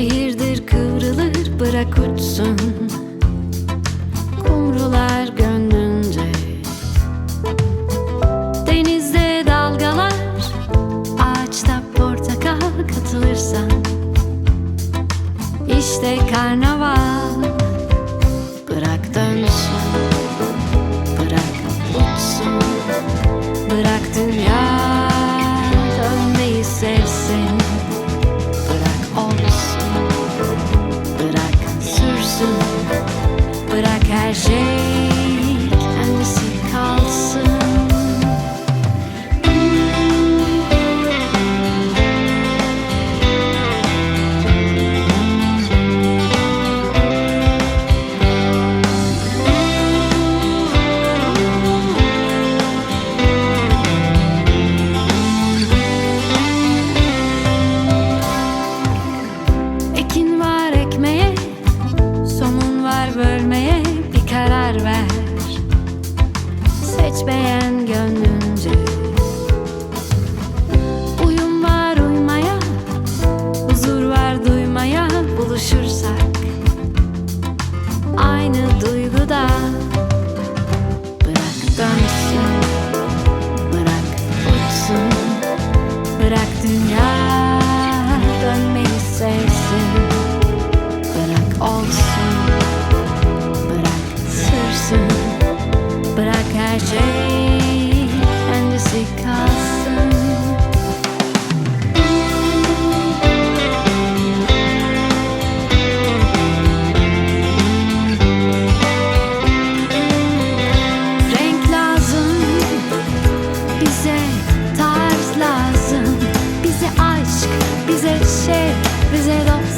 Nehirdir kıvrılır bırak uçsun. Kumrular gönlünce. Denizde dalgalar Ağaçta portakal katılırsan. İşte karnaval. gente. Seç beğen tarz lazım. Bize aşk, bize şey, bize dost